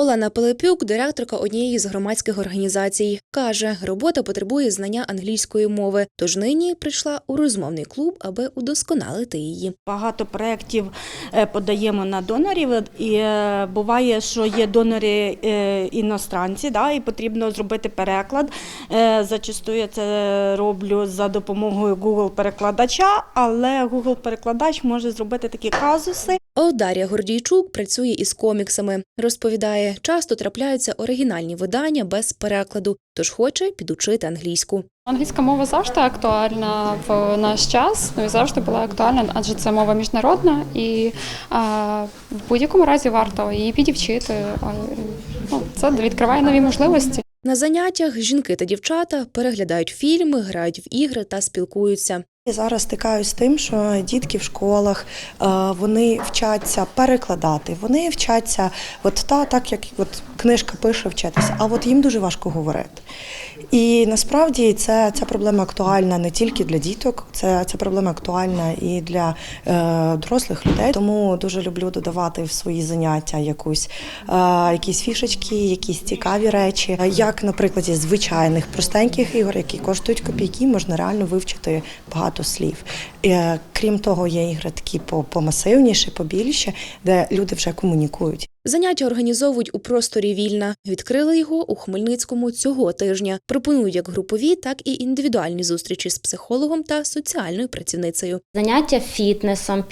Олена Пилипюк, директорка однієї з громадських організацій, каже, робота потребує знання англійської мови, тож нині прийшла у розмовний клуб, аби удосконалити її. Багато проєктів е, подаємо на донорів, і е, буває, що є донори е, іностранці, да, і потрібно зробити переклад. Зачастую я це роблю за допомогою Google-перекладача, але Google-перекладач може зробити такі казуси, От Дар'я Гордійчук працює із коміксами. Розповідає, часто трапляються оригінальні видання без перекладу, тож хоче підучити англійську. Англійська мова завжди актуальна в наш час, ну і завжди була актуальна, адже це мова міжнародна, і а, в будь-якому разі варто її підівчити. А, Ну, це відкриває нові можливості. На заняттях жінки та дівчата переглядають фільми, грають в ігри та спілкуються. Зараз стикаюсь з тим, що дітки в школах е, вони вчаться перекладати, вони вчаться, от та так як от книжка пише вчитися, а от їм дуже важко говорити. І насправді це ця проблема актуальна не тільки для діток, це ця проблема актуальна і для е, дорослих людей. Тому дуже люблю додавати в свої заняття якусь е, якісь фішечки, якісь цікаві речі. Як на прикладі звичайних простеньких ігор, які коштують копійки, можна реально вивчити багато слів. Е, крім того, є ігри такі по- помасивніші, побільші, де люди вже комунікують. Заняття організовують у просторі вільна. Відкрили його у Хмельницькому цього тижня. Пропонують як групові, так і індивідуальні зустрічі з психологом та соціальною працівницею. Заняття фітнесом,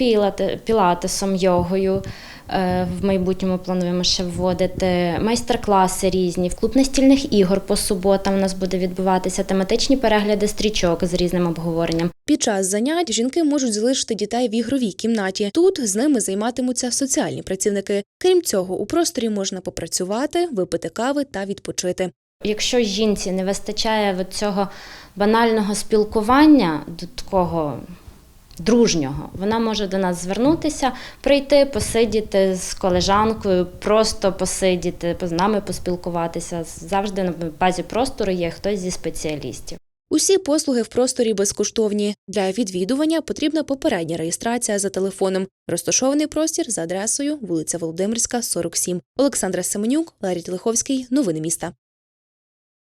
пілатесом, йогою. Е, В майбутньому плануємо ще вводити майстер-класи різні. В клуб настільних ігор по суботам у нас буде відбуватися тематичні перегляди стрічок з різним обговоренням. Під час занять жінки можуть залишити дітей в ігровій кімнаті. Тут з ними займатимуться соціальні працівники. Крім цього, у просторі можна попрацювати, випити кави та відпочити. Якщо жінці не вистачає цього банального спілкування, до такого дружнього, вона може до нас звернутися, прийти, посидіти з колежанкою, просто посидіти, з нами поспілкуватися. Завжди на базі простору є хтось зі спеціалістів. Усі послуги в просторі безкоштовні. Для відвідування потрібна попередня реєстрація за телефоном. Розташований простір за адресою вулиця Володимирська, 47. Олександра Семенюк, Ларій Телеховський. Новини міста.